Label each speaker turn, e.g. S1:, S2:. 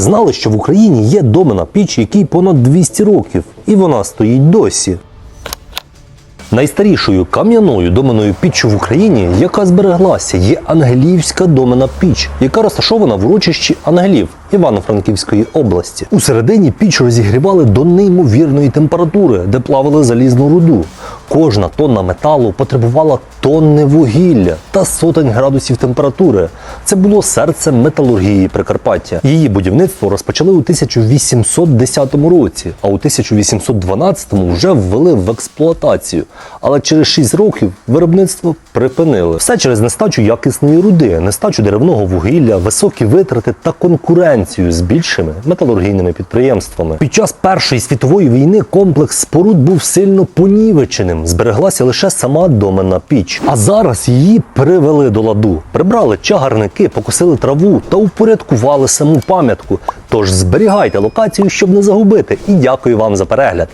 S1: Знали, що в Україні є домена піч, якій понад 200 років, і вона стоїть досі. Найстарішою кам'яною доменою піччю в Україні, яка збереглася, є Ангелівська домена піч, яка розташована в урочищі Ангелів Івано-Франківської області. У середині піч розігрівали до неймовірної температури, де плавили залізну руду. Кожна тонна металу потребувала тонни вугілля та сотень градусів температури. Це було серце металургії Прикарпаття. Її будівництво розпочали у 1810 році, а у 1812 вже ввели в експлуатацію. Але через 6 років виробництво припинили. Все через нестачу якісної руди, нестачу деревного вугілля, високі витрати та конкуренцію з більшими металургійними підприємствами. Під час Першої світової війни комплекс споруд був сильно понівеченим. Збереглася лише сама домена піч. А зараз її привели до ладу. Прибрали чагарники, покосили траву та упорядкували саму пам'ятку. Тож зберігайте локацію, щоб не загубити. І дякую вам за перегляд.